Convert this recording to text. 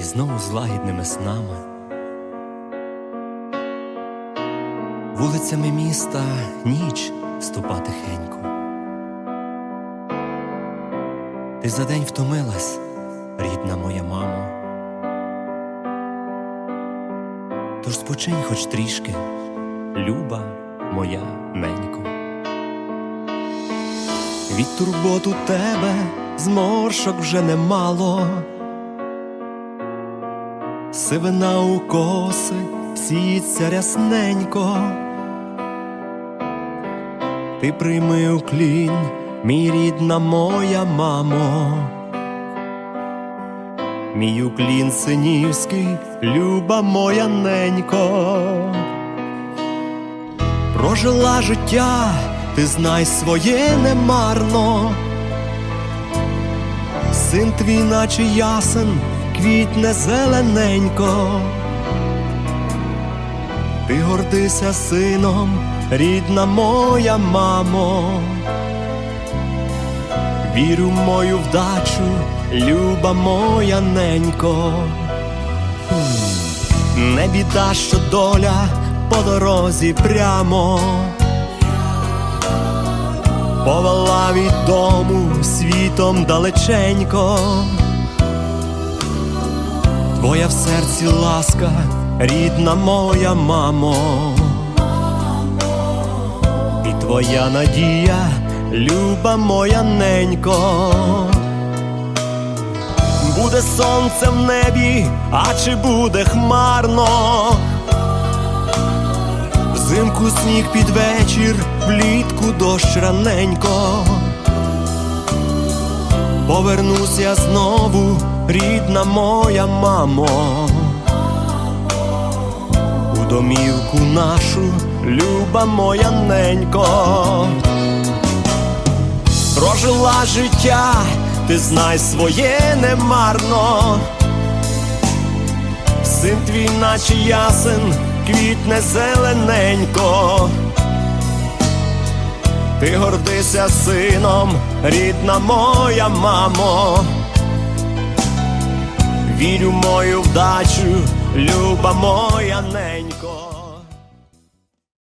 і знову з лагідними снами. Вулицями міста ніч ступа тихенько. Ти за день втомилась, рідна моя мамо. Тож спочинь хоч трішки, люба моя ненько. Від турбот у тебе зморшок вже немало. Сивина у коси сіється рясненько. Ти прийми уклінь, мій рідна моя мамо. Мій уклін синівський, люба моя ненько. Прожила життя, ти знай своє немарно. Син твій, наче ясен, квітне зелененько. Ти гордися сином, рідна моя мамо. Вірю в мою вдачу, люба моя ненько. Не біда, що доля по дорозі прямо повела від дому світом далеченько. Твоя в серці ласка, рідна моя мамо, і твоя надія, люба моя ненько. Буде сонце в небі, а чи буде хмарно? Взимку сніг під вечір, влітку дощ раненько. Повернуся знову, рідна моя мамо, у домівку нашу, люба моя ненько. Прожила життя, ти знай своє немарно. Син твій, наче ясен, квітне зелененько. Ти гордися сином, рідна моя мамо. Вірю мою вдачу, люба моя ненько.